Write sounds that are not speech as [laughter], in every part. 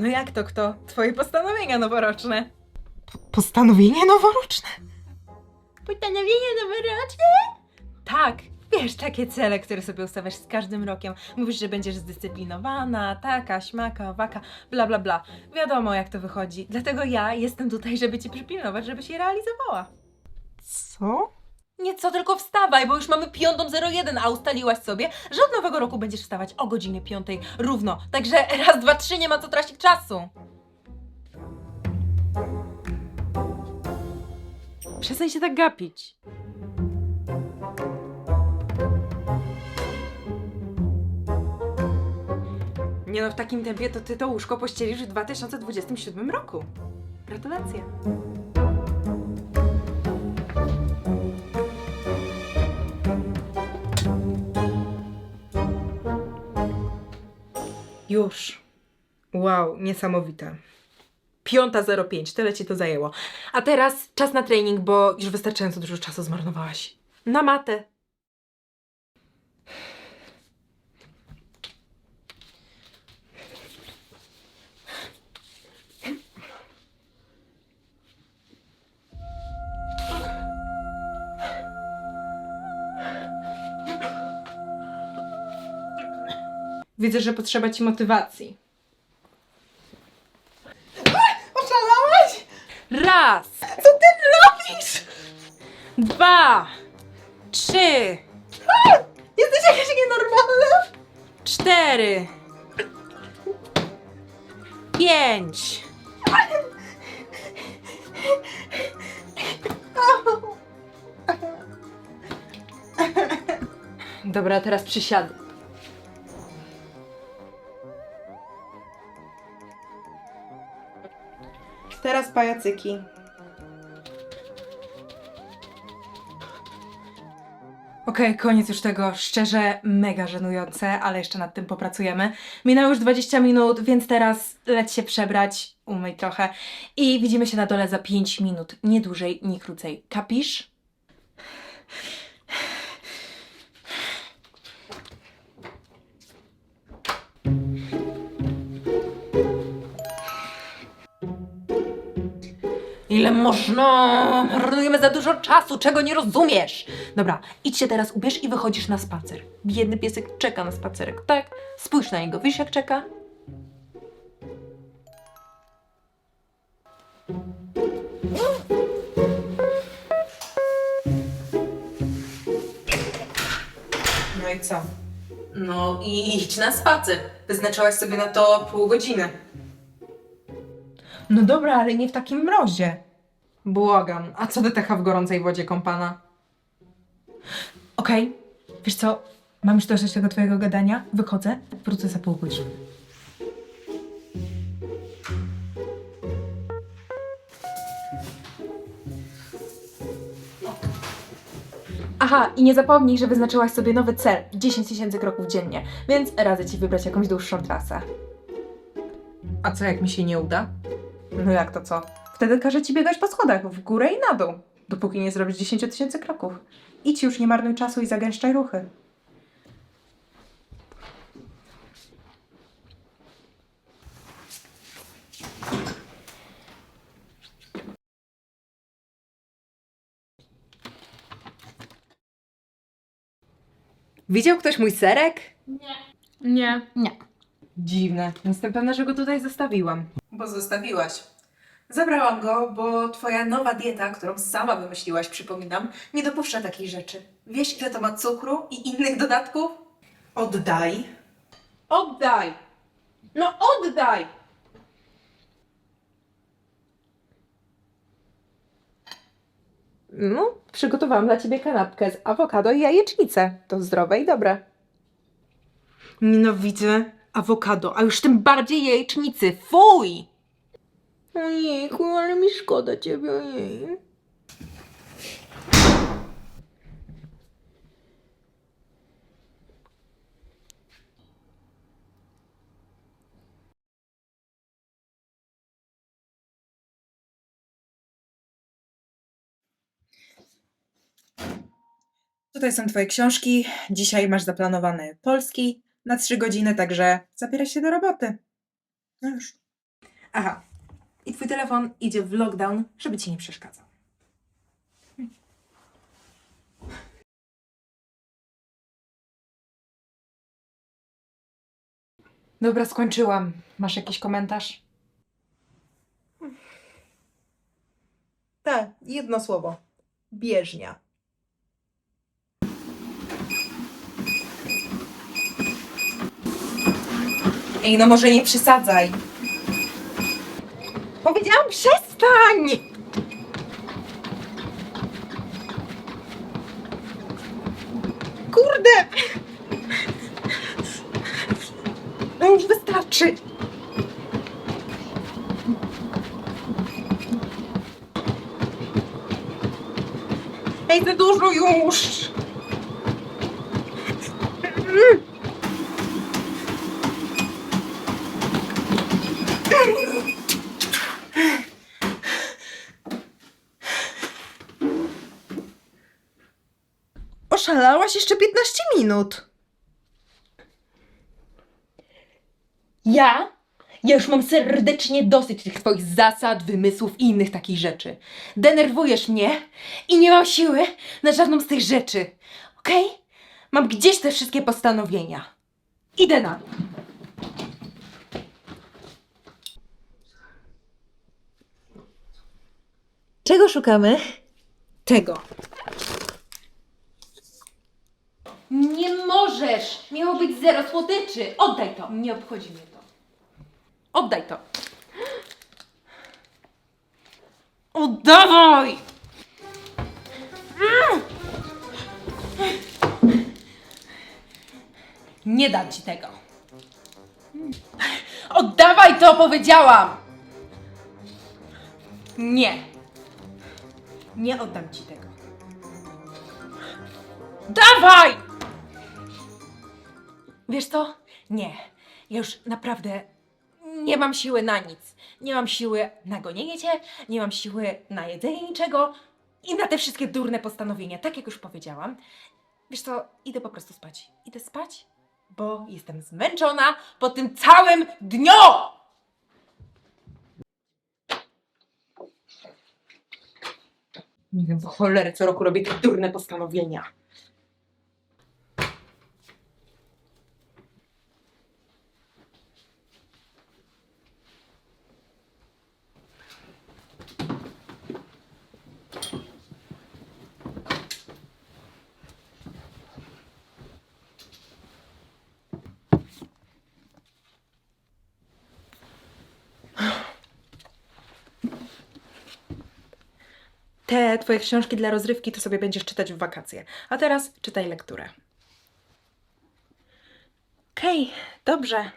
No jak to kto? Twoje postanowienia noworoczne. Postanowienie noworoczne? Postanowienia noworoczne? Tak. Wiesz, takie cele, które sobie ustawiasz z każdym rokiem. Mówisz, że będziesz zdyscyplinowana, taka, śmaka, owaka, bla, bla, bla. Wiadomo, jak to wychodzi. Dlatego ja jestem tutaj, żeby cię przypilnować, żebyś je realizowała. Co? Nie co, tylko wstawaj, bo już mamy 5.01, a ustaliłaś sobie, że od nowego roku będziesz wstawać o godzinie 5 równo. Także [laughs] raz, dwa, trzy, nie ma co tracić czasu. Przestań się tak gapić. Nie no, w takim tempie to ty to łóżko pościelisz w 2027 roku. Gratulacje. Już. Wow, niesamowite. 5.05, tyle ci to zajęło. A teraz czas na trening, bo już wystarczająco dużo czasu zmarnowałaś. Na matę. Widzę, że potrzeba ci motywacji. Oszalałaś? Raz, Co ty robisz? dwa, trzy, Jesteś jakaś nienormalna? cztery, pięć. Dobra, teraz przysiady. Teraz pajacyki. Okej, koniec już tego. Szczerze, mega żenujące, ale jeszcze nad tym popracujemy. Minęło już 20 minut, więc teraz leć się przebrać, umyj trochę i widzimy się na dole za 5 minut. Nie dłużej, nie krócej. Kapisz? Ile można? Marnujemy za dużo czasu, czego nie rozumiesz? Dobra, idź się teraz ubierz i wychodzisz na spacer. Biedny piesek czeka na spacerek, tak? Spójrz na niego, wiesz jak czeka? No i co? No i idź na spacer. Wyznaczyłaś sobie na to pół godziny. No dobra, ale nie w takim mrozie. Błagam, a co DTH w gorącej wodzie kąpana? Okej, wiesz co? Mam już dosyć tego twojego gadania. Wychodzę, wrócę za pół godziny. Aha, i nie zapomnij, że wyznaczyłaś sobie nowy cel 10 tysięcy kroków dziennie, więc radzę ci wybrać jakąś dłuższą trasę. A co jak mi się nie uda? No jak to co? Wtedy każę ci biegać po schodach w górę i na dół, dopóki nie zrobisz 10 tysięcy kroków. Idź już, nie marnuj czasu i zagęszczaj ruchy. Widział ktoś mój serek? Nie. Nie. Dziwne. Jestem pewna, że go tutaj zostawiłam. Bo zostawiłaś. Zabrałam go, bo twoja nowa dieta, którą sama wymyśliłaś, przypominam, nie dopuszcza takich rzeczy. Wiesz, ile to ma cukru i innych dodatków? Oddaj. Oddaj! No oddaj! No, przygotowałam dla ciebie kanapkę z awokado i jajecznicę. To zdrowe i dobre. Nienawidzę awokado, a już Tym bardziej jajecznicy. Fuj! Ojejku, ale mi szkoda ciebie, ojej. Tutaj są Twoje książki. Dzisiaj masz zaplanowany polski na 3 godziny, także zabieraj się do roboty. No już. Aha. I twój telefon idzie w lockdown, żeby ci nie przeszkadzał. Dobra, skończyłam. Masz jakiś komentarz? Tak, jedno słowo. Bieżnia. Ej, no może nie przesadzaj. Powiedziałam przestań! Kurde! No już wystarczy. Ej, za dużo już! Oszalałaś jeszcze 15 minut. Ja? Ja już mam serdecznie dosyć tych twoich zasad, wymysłów i innych takich rzeczy. Denerwujesz mnie i nie mam siły na żadną z tych rzeczy. Okej? Mam gdzieś te wszystkie postanowienia. Idę na. Czego szukamy? Tego. Nie możesz! Miało być zero słodyczy! Oddaj to! Nie obchodzi mnie to. Oddaj to! Oddawaj! Mm! Nie dam ci tego. Oddawaj to, powiedziałam! Nie. Nie oddam ci tego. Dawaj! Wiesz co? Nie. Ja już naprawdę nie mam siły na nic. Nie mam siły na gonienie cię, nie mam siły na jedzenie niczego i na te wszystkie durne postanowienia. Tak jak już powiedziałam. Wiesz co? Idę po prostu spać. Idę spać, bo jestem zmęczona po tym całym dniu! Nie wiem, cholerę co roku robię te durne postanowienia. Te twoje książki dla rozrywki to sobie będziesz czytać w wakacje. A teraz czytaj lekturę. Okej, dobrze.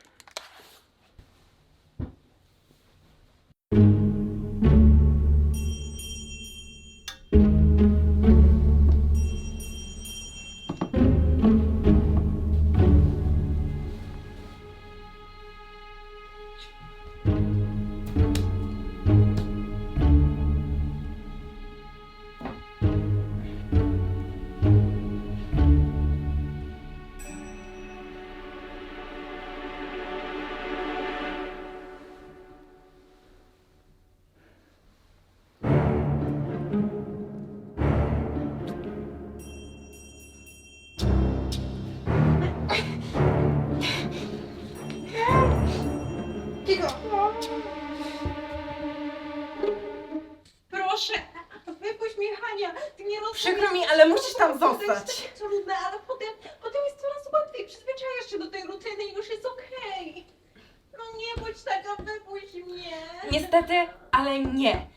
Niestety, ale nie.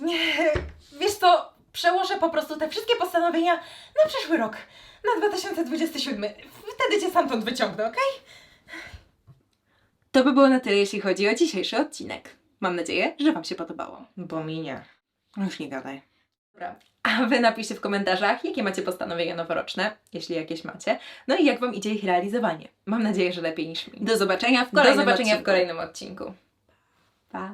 Nie. Wiesz co, przełożę po prostu te wszystkie postanowienia na przyszły rok. Na 2027. Wtedy cię stamtąd wyciągnę, okej? To by było na tyle, jeśli chodzi o dzisiejszy odcinek. Mam nadzieję, że Wam się podobało. Bo mi nie. No Już nie gadaj. Dobra. A Wy napiszcie w komentarzach, jakie macie postanowienia noworoczne, jeśli jakieś macie. No i jak Wam idzie ich realizowanie. Mam nadzieję, że lepiej niż mi. Do zobaczenia w kolejnym, zobaczenia w odcinku. kolejnym odcinku. Pa!